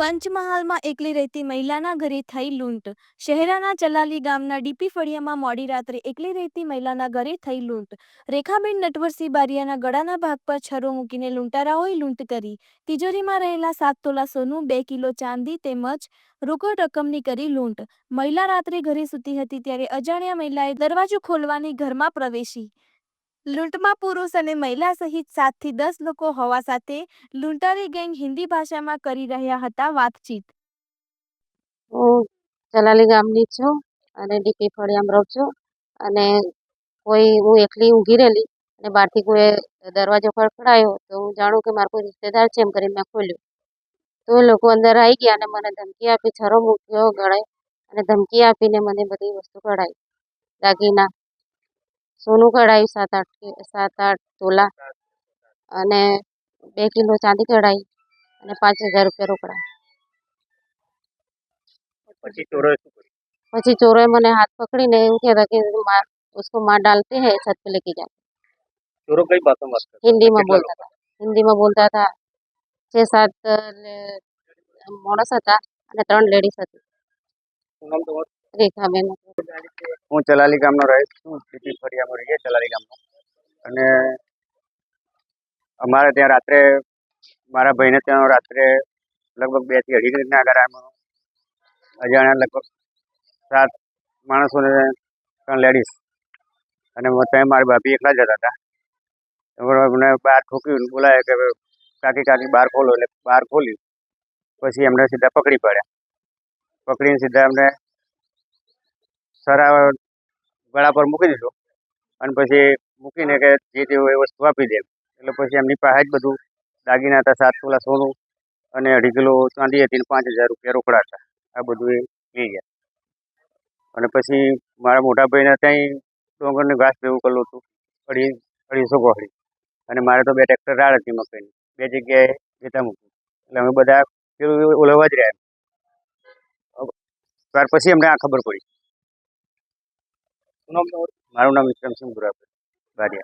પંચમહાલમાં એકલી રહેતી મહિલાના ઘરે થઈ લૂંટ. શહેરાના ચલાલી ગામના ડીપી ફળિયામાં મોડી રાત્રે એકલી રહેતી મહિલાના ઘરે થઈ લૂંટ. રેખાબેન નટવરસિંહ બારિયાના ગળાના ભાગ પર છરો મૂકીને લૂંટારાઓએ લૂંટ કરી. તિજોરીમાં રહેલા સાત તોલા સોનું, બે કિલો ચાંદી તેમજ રોકડ રકમની કરી લૂંટ. મહિલા રાત્રે ઘરે સૂતી હતી ત્યારે અજાણ્યા મહિલાએ દરવાજો ખોલવાની ઘરમાં પ્રવેશી. લૂંટમાં પુરુષ અને મહિલા સહિત સાતથી દસ લોકો હોવા સાથે લૂંટારી ગેંગ હિન્દી ભાષામાં કરી રહ્યા હતા વાતચીત. હું ચલાલી ગામની છું અને ડીપી ફળિયામાં રહું છું અને કોઈ હું એકલી ઊંઘી રહેલી અને બહારથી કોઈ દરવાજો ખડખડાયો તો હું જાણું કે મારો કોઈ રિશ્તેદાર છે એમ કરીને મેં ખોલ્યું. તો એ લોકો અંદર આવી ગયા અને મને ધમકી આપી, છરો મૂક્યો ગળે અને ધમકી આપીને મને બધી વસ્તુ કઢાવી દાગીના સોનું કઢાવ્યું સાત આઠ કે- સાત આઠ તોલા અને બે કિલો ચાંદી કઢાવી અને પાંચ હજાર રૂપિયા રોકડા પછી ચોરોએ શું કર્યું પછી ચોરોએ મને હાથ પકડીને એવું કહેતા કે मार उसको मार डालते हैं छत पे लेके जाते ચોરો કઈ ભાષામાં વાત કરતા हिंदी में કેટલા बोलता था हिंदी में बोलता था छः सात અ, લે- માણસ હતા અને ત્રણ લેડીઝ હતી શું નામ તમારું હું ચલાલી ગામનો રહીશ છું. સીટી ફળિયામાં રહીએ, ચલાલી ગામમાં અને અમારે ત્યાં રાત્રે, મારા ભાઈને ત્યાં રાત્રે લગભગ બેથી અઢી રીતના ગાળામાં અજાણ્યા લગભગ સાત માણસોને ત્રણ લેડીઝ અને ત્યાં મારી ભાભી એકલા જ હતા. અમને મને બહાર ઠોક્યું બોલાય કે કાકી કાકી બહાર ખોલો એટલે બહાર ખોલ્યું. પછી એમને સીધા પકડી પડ્યા. પકડીને સીધા એમને સરા ગળા પર મૂકી દીધો અને પછી મૂકીને કે જે તે એ વસ્તુ આપી દે. એટલે પછી એમની પાસે જ બધું દાગીના હતા, સાત તોલા સોનું અને અઢી કિલો ચાંદી હતી પાંચ હજાર રૂપિયા રોકડા હતા. આ બધું એ લઈ ગયા. અને પછી મારા મોટા ભાઈને ત્યાં ડોંગરને ઘાસ ભેગું કરેલું હતું. અઢી, અઢીસો ગોળી. અને મારે તો બે ટ્રેક્ટર રાડ હતી મકાઈની. બે જગ્યાએ જતા મૂક્યું એટલે અમે બધા ઓલવવા જ રહ્યા ત્યાર પછી અમને આ ખબર પડી. મારું નામ વિક્રમસિંહ ગુરાભાઈ બારિયા